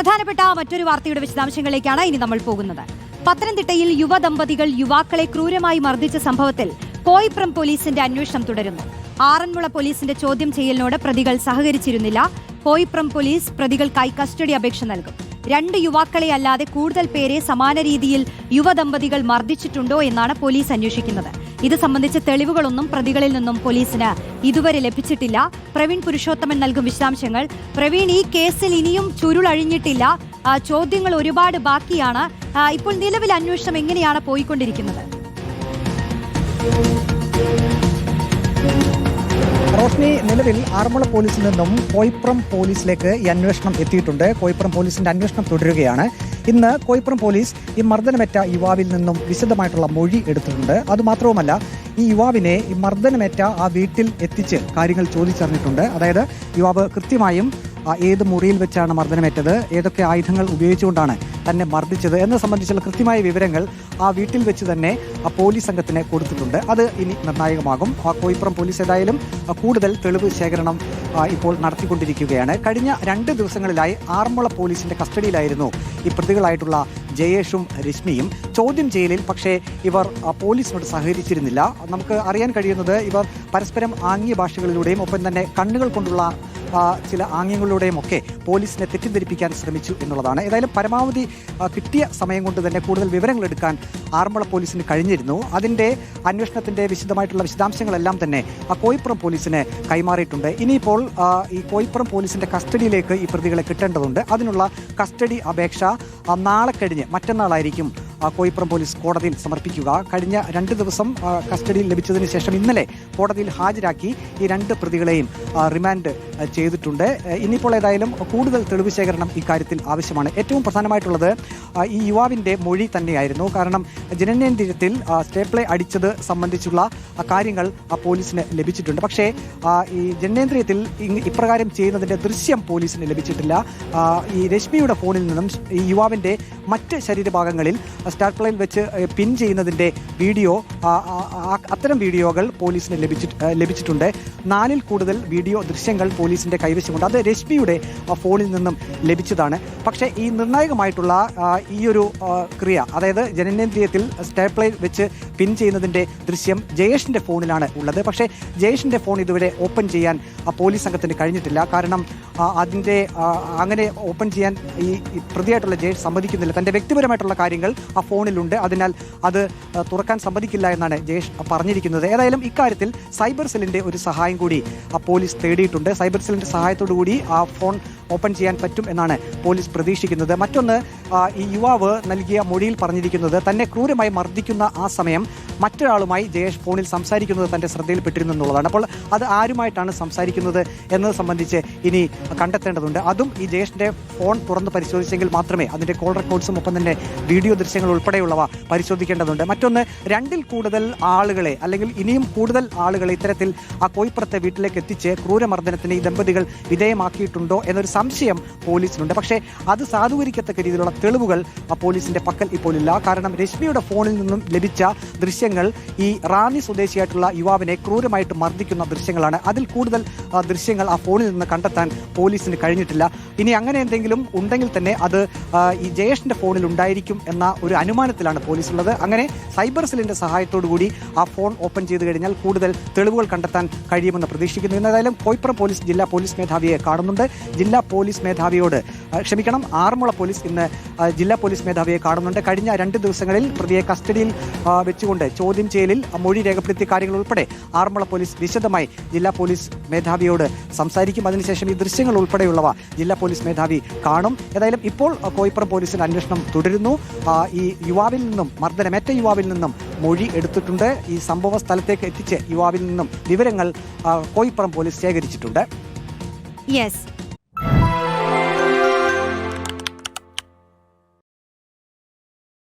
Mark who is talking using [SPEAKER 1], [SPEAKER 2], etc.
[SPEAKER 1] പ്രധാനപ്പെട്ട മറ്റൊരു വാർത്തയുടെ വിശദാംശങ്ങളിലേക്കാണ് ഇനി നമ്മൾ പോകുന്നത്. പത്തനംതിട്ടയിൽ യുവദമ്പതികൾ യുവാക്കളെ ക്രൂരമായി മർദ്ദിച്ച സംഭവത്തിൽ കോയിപ്രം പോലീസിന്റെ അന്വേഷണം തുടരുന്നു. ആറന്മുള പോലീസിന്റെ ചോദ്യം ചെയ്യലിനോട് പ്രതികൾ സഹകരിച്ചിരുന്നില്ല. കോയിപ്രം പോലീസ് പ്രതികൾക്കായി കസ്റ്റഡി അപേക്ഷ നൽകും. രണ്ട് യുവാക്കളെ അല്ലാതെ കൂടുതൽ പേരെ സമാന രീതിയിൽ യുവദമ്പതികൾ മർദ്ദിച്ചിട്ടുണ്ടോ എന്നാണ് പോലീസ് അന്വേഷിക്കുന്നത്. ഇത് സംബന്ധിച്ച തെളിവുകളൊന്നും പ്രതികളിൽ നിന്നും പോലീസിന് ഇതുവരെ ലഭിച്ചിട്ടില്ല. പ്രവീൺ പുരുഷോത്തമൻ നൽകും വിശദാംശങ്ങൾ. പ്രവീൺ ഈ കേസിൽ ഇനിയും ചുരുളഴിഞ്ഞിട്ടില്ല. ചോദ്യങ്ങൾ ഒരുപാട് ബാക്കിയാണ്. ഇപ്പോൾ നിലവിൽ അന്വേഷണം എങ്ങനെയാണ് പോയിക്കൊണ്ടിരിക്കുന്നത്?
[SPEAKER 2] റോഷ്നി നിലവിൽ ആറന്മുള പോലീസിൽ നിന്നും കോയിപ്പുറം പോലീസിലേക്ക് ഈ അന്വേഷണം എത്തിയിട്ടുണ്ട്. കോയിപ്പുറം പോലീസിന്റെ അന്വേഷണം തുടരുകയാണ്. ഇന്ന് കോയിപ്പുറം പോലീസ് ഈ മർദ്ദനമേറ്റ യുവാവിൽ നിന്നും വിശദമായിട്ടുള്ള മൊഴി എടുത്തിട്ടുണ്ട്. അതുമാത്രവുമല്ല ഈ യുവാവിനെ ഈ മർദ്ദനമേറ്റ ആ വീട്ടിൽ എത്തിച്ച് കാര്യങ്ങൾ ചോദിച്ചറിഞ്ഞിട്ടുണ്ട്. അതായത് യുവാവ് കൃത്യമായും ഏത് മുറിയിൽ വെച്ചാണ് മർദ്ദനമേറ്റത്? ഏതൊക്കെ ആയുധങ്ങൾ ഉപയോഗിച്ചുകൊണ്ടാണ് തന്നെ മർദ്ദിച്ചത്? എന്നത് സംബന്ധിച്ചുള്ള കൃത്യമായ വിവരങ്ങൾ ആ വീട്ടിൽ വെച്ച് തന്നെ ആ പോലീസ് സംഘത്തിന് കൊടുത്തിട്ടുണ്ട്. അത് ഇനി നിർണായകമാകും. ആ കോയിപ്പുറം പോലീസ് ഏതായാലും കൂടുതൽ തെളിവ് ശേഖരണം ഇപ്പോൾ നടത്തിക്കൊണ്ടിരിക്കുകയാണ്. കഴിഞ്ഞ രണ്ട് ദിവസങ്ങളിലായി ആറന്മുള പോലീസിന്റെ കസ്റ്റഡിയിലായിരുന്നു ഈ പ്രതികളായിട്ടുള്ള ജയേഷും രശ്മിയും. ചോദ്യം ചെയ്യലിൽ പക്ഷേ ഇവർ പോലീസിനോട് സഹകരിച്ചിരുന്നില്ല. നമുക്ക് അറിയാൻ കഴിയുന്നത് ഇവർ പരസ്പരം ആംഗ്യ ഭാഷകളിലൂടെയും ഒപ്പം തന്നെ കണ്ണുകൾ കൊണ്ടുള്ള ചില ആംഗ്യങ്ങളിലൂടെയും ഒക്കെ പോലീസിനെ തെറ്റിദ്ധരിപ്പിക്കാൻ ശ്രമിച്ചു എന്നുള്ളതാണ്. ഏതായാലും പരമാവധി കിട്ടിയ സമയം കൊണ്ട് തന്നെ കൂടുതൽ വിവരങ്ങൾ എടുക്കാൻ ആറന്മുള പോലീസിന് കഴിഞ്ഞിരുന്നു. അതിന്റെ അന്വേഷണത്തിന്റെ വിശദമായിട്ടുള്ള വിശദാംശങ്ങളെല്ലാം തന്നെ ആ കോയിപ്പുറം പോലീസിന് കൈമാറിയിട്ടുണ്ട്. ഇനിയിപ്പോൾ ഈ കോയിപ്പുറം പോലീസിന്റെ കസ്റ്റഡിയിലേക്ക് ഈ പ്രതികളെ കിട്ടേണ്ടതുണ്ട്. അതിനുള്ള കസ്റ്റഡി അപേക്ഷ നാളെ കഴിഞ്ഞ് മറ്റന്നാളായിരിക്കും കോയിപ്പുറം പോലീസ് കോടതിയിൽ സമർപ്പിക്കുക. കഴിഞ്ഞ രണ്ട് ദിവസം കസ്റ്റഡിയിൽ ലഭിച്ചതിന് ശേഷം ഇന്നലെ കോടതിയിൽ ഹാജരാക്കി ഈ രണ്ട് പ്രതികളെയും റിമാൻഡ് ചെയ്തിട്ടുണ്ട്. ഇനിയിപ്പോൾ ഏതായാലും കൂടുതൽ തെളിവ് ശേഖരണം ഇക്കാര്യത്തിൽ ആവശ്യമാണ്. ഏറ്റവും പ്രധാനമായിട്ടുള്ളത് ഈ യുവാവിന്റെ മൊഴി തന്നെയായിരുന്നു. കാരണം ജനനേന്ദ്രിയത്തിൽ സ്റ്റേപ്ലേ അടിച്ചത് സംബന്ധിച്ചുള്ള കാര്യങ്ങൾ പോലീസിന് ലഭിച്ചിട്ടുണ്ട്. പക്ഷേ ഈ ജനനേന്ദ്രിയത്തിൽ ഇപ്രകാരം ചെയ്യുന്നതിന്റെ ദൃശ്യം പോലീസിന് ലഭിച്ചിട്ടില്ല. ഈ രശ്മിയുടെ ഫോണിൽ നിന്നും ഈ യുവാവിന്റെ മറ്റ് ശരീരഭാഗങ്ങളിൽ സ്റ്റാർപ്ലയിൽ വെച്ച് പിൻ ചെയ്യുന്നതിന്റെ വീഡിയോ അത്തരം വീഡിയോകൾ പോലീസിന് ലഭിച്ചിട്ട് ലഭിച്ചിട്ടുണ്ട്. നാലിൽ കൂടുതൽ വീഡിയോ ദൃശ്യങ്ങൾ പോലീസിന്റെ കൈവശമുണ്ട്. അത് രശ്മിയുടെ ഫോണിൽ നിന്നും ലഭിച്ചതാണ്. പക്ഷേ ഈ നിർണായകമായിട്ടുള്ള ഈ ഒരു ക്രിയ അതായത് ജനനേന്ദ്രിയത്തിൽ സ്റ്റേപ്ലൈൻ വെച്ച് പിൻ ചെയ്യുന്നതിന്റെ ദൃശ്യം ജയേഷിന്റെ ഫോണിലാണ് ഉള്ളത്. പക്ഷേ ജയേഷിന്റെ ഫോൺ ഇതുവരെ ഓപ്പൺ ചെയ്യാൻ പോലീസ് സംഘത്തിന് കഴിഞ്ഞിട്ടില്ല. കാരണം അതിന്റെ അങ്ങനെ ഓപ്പൺ ചെയ്യാൻ ഈ പ്രതിയായിട്ടുള്ള ജയേഷ് സമ്മതിക്കുന്നില്ല. തന്റെ വ്യക്തിപരമായിട്ടുള്ള കാര്യങ്ങൾ ആ ഫോണിലുണ്ട്. അതിനാൽ അത് തുറക്കാൻ സമ്മതിക്കില്ല എന്നാണ് ജയേഷ് പറഞ്ഞിരിക്കുന്നത്. ഏതായാലും ഇക്കാര്യത്തിൽ സൈബർ സെല്ലിന്റെ ഒരു സഹായം കൂടി പോലീസ് തേടിയിട്ടുണ്ട്. സൈബർ സെല്ലിന്റെ സഹായത്തോടു കൂടി ആ ഫോൺ ഓപ്പൺ ചെയ്യാൻ പറ്റും എന്നാണ് പോലീസ് പ്രതീക്ഷിക്കുന്നത്. മറ്റൊന്ന് ഈ യുവാവ് നൽകിയ മൊഴിയിൽ പറഞ്ഞിരിക്കുന്നത് തന്നെ ക്രൂരമായി മർദ്ദിക്കുന്ന ആ സമയം മറ്റൊരാളുമായി ജയേഷ് ഫോണിൽ സംസാരിക്കുന്നത് തന്റെ ശ്രദ്ധയിൽപ്പെട്ടിരുന്നു എന്നുള്ളതാണ്. അപ്പോൾ അത് ആരുമായിട്ടാണ് സംസാരിക്കുന്നത് എന്നത് സംബന്ധിച്ച് ഇനി കണ്ടെത്തേണ്ടതുണ്ട്. അതും ഈ ജയേഷിന്റെ ഫോൺ തുറന്ന് പരിശോധിച്ചെങ്കിൽ മാത്രമേ അതിന്റെ കോൾ റെക്കോർഡ്സും ഒപ്പം തന്നെ വീഡിയോ ദൃശ്യങ്ങൾ ഉൾപ്പെടെയുള്ളവ പരിശോധിക്കേണ്ടതുണ്ട്. മറ്റൊന്ന് രണ്ടിൽ കൂടുതൽ ആളുകളെ അല്ലെങ്കിൽ ഇനിയും കൂടുതൽ ആളുകളെ ഇത്തരത്തിൽ ആ കോയിപ്പുറത്തെ വീട്ടിലേക്ക് എത്തിച്ച് ക്രൂരമർദ്ദനത്തിന് ഈ ദമ്പതികൾ വിധേയമാക്കിയിട്ടുണ്ടോ എന്നൊരു സംശയം പോലീസിനുണ്ട്. പക്ഷേ അത് സാധൂകരിക്കത്തക്ക രീതിയിലുള്ള തെളിവുകൾ പോലീസിന്റെ പക്കൽ ഇപ്പോൾ ഇല്ല. കാരണം രശ്മിയുടെ ഫോണിൽ നിന്നും ലഭിച്ച ദൃശ്യങ്ങൾ ഈ റാന്നി സ്വദേശിയായിട്ടുള്ള യുവാവിനെ ക്രൂരമായിട്ട് മർദ്ദിക്കുന്ന ദൃശ്യങ്ങളാണ്. അതിൽ കൂടുതൽ ദൃശ്യങ്ങൾ ആ ഫോണിൽ നിന്ന് കണ്ടെത്താൻ പോലീസിന് കഴിഞ്ഞിട്ടില്ല. ഇനി അങ്ങനെ എന്തെങ്കിലും ഉണ്ടെങ്കിൽ തന്നെ അത് ഈ ജയേഷിന്റെ ഫോണിൽ ഉണ്ടായിരിക്കും എന്ന ഒരു അനുമാനത്തിലാണ് പോലീസ് ഉള്ളത് അങ്ങനെ സൈബർ സെല്ലിന്റെ കൂടി ആ ഫോൺ ഓപ്പൺ ചെയ്ത് കഴിഞ്ഞാൽ കൂടുതൽ തെളിവുകൾ കണ്ടെത്താൻ കഴിയുമെന്ന് പ്രതീക്ഷിക്കുന്നു. എന്നതായാലും കോയിപ്പുറം പോലീസ് ജില്ലാ പോലീസ് മേധാവിയെ കാണുന്നുണ്ട്. ജില്ലാ പോലീസ് മേധാവിയോട് ക്ഷമിക്കണം ആറന്മുള പോലീസ് ഇന്ന് ജില്ലാ പോലീസ് മേധാവിയെ കാണുന്നുണ്ട്. കഴിഞ്ഞ രണ്ട് ദിവസങ്ങളിൽ പ്രതിയെ കസ്റ്റഡിയിൽ വെച്ചുകൊണ്ട് ചോദ്യം ചെയ്യലിൽ മൊഴി രേഖപ്പെടുത്തിയ കാര്യങ്ങൾ ഉൾപ്പെടെ ആറന്മുള പോലീസ് വിശദമായി ജില്ലാ പോലീസ് മേധാവിയോട് സംസാരിക്കും. അതിനുശേഷം ഈ ദൃശ്യങ്ങൾ ഉൾപ്പെടെയുള്ളവ ജില്ലാ പോലീസ് മേധാവി കാണും. ഏതായാലും ഇപ്പോൾ കോയിപ്പുറം പോലീസിന്റെ അന്വേഷണം തുടരുന്നു. ഈ യുവാവിൽ നിന്നും മർദ്ദനമേറ്റ യുവാവിൽ നിന്നും മൊഴി എടുത്തിട്ടുണ്ട്. ഈ സംഭവ സ്ഥലത്തേക്ക് എത്തിച്ച് യുവാവിൽ നിന്നും വിവരങ്ങൾ കോയിപ്പുറം പോലീസ് ശേഖരിച്ചിട്ടുണ്ട്.
[SPEAKER 1] യെസ്